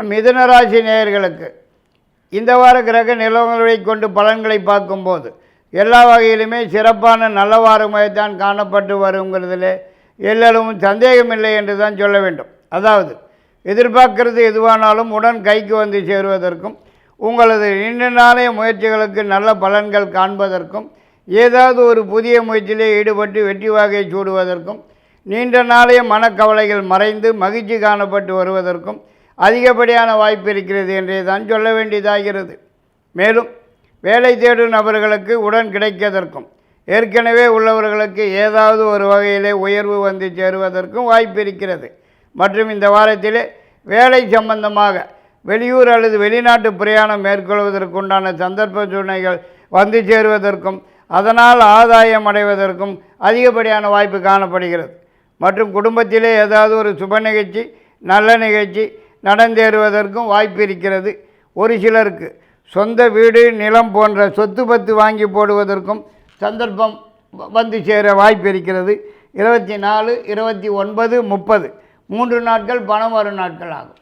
மிதுனராசி நேயர்களுக்கு இந்த வார கிரக நிலவங்களை கொண்டு பலன்களை பார்க்கும்போது எல்லா வகையிலுமே சிறப்பான நல்ல வாரமாகத்தான் காணப்பட்டு வருங்கிறதுல எல்லளவும் சந்தேகமில்லை என்று தான் சொல்ல வேண்டும். அதாவது எதிர்பார்க்கிறது எதுவானாலும் உடன் கைக்கு வந்து சேருவதற்கும் உங்களது நீண்ட நாளைய முயற்சிகளுக்கு நல்ல பலன்கள் காண்பதற்கும் ஏதாவது ஒரு புதிய முயற்சியிலே ஈடுபட்டு வெற்றி வாகை சூடுவதற்கும் நீண்ட நாளைய மனக்கவலைகள் மறைந்து மகிழ்ச்சி காணப்பட்டு வருவதற்கும் அதிகப்படியான வாய்ப்பு இருக்கிறது என்றே தான் சொல்ல வேண்டியதாகிறது. மேலும் வேலை தேடும் நபர்களுக்கு உடன் கிடைக்கதற்கும் ஏற்கனவே உள்ளவர்களுக்கு ஏதாவது ஒரு வகையிலே உயர்வு வந்து சேருவதற்கும் வாய்ப்பு இருக்கிறது. மற்றும் இந்த வாரத்திலே வேலை சம்பந்தமாக வெளியூர் அல்லது வெளிநாட்டு பிரயாணம் மேற்கொள்வதற்குண்டான சந்தர்ப்ப சூழ்நிலைகள் வந்து சேருவதற்கும் அதனால் ஆதாயம் அடைவதற்கும் அதிகப்படியான வாய்ப்பு காணப்படுகிறது. மற்றும் குடும்பத்திலே ஏதாவது ஒரு சுப நிகழ்ச்சி நல்ல நிகழ்ச்சி நடந்தேறுவதற்கும் வாய்ப்பு இருக்கிறது. ஒரு சிலருக்கு சொந்த வீடு நிலம் போன்ற சொத்து பத்து வாங்கி போடுவதற்கும் சந்தர்ப்பம் வந்து சேர வாய்ப்பு இருக்கிறது. இருபத்தி நாலு இருபத்தி ஒன்பது முப்பது. மூன்று நாட்கள் பணம் வரும் நாட்கள் ஆகும்.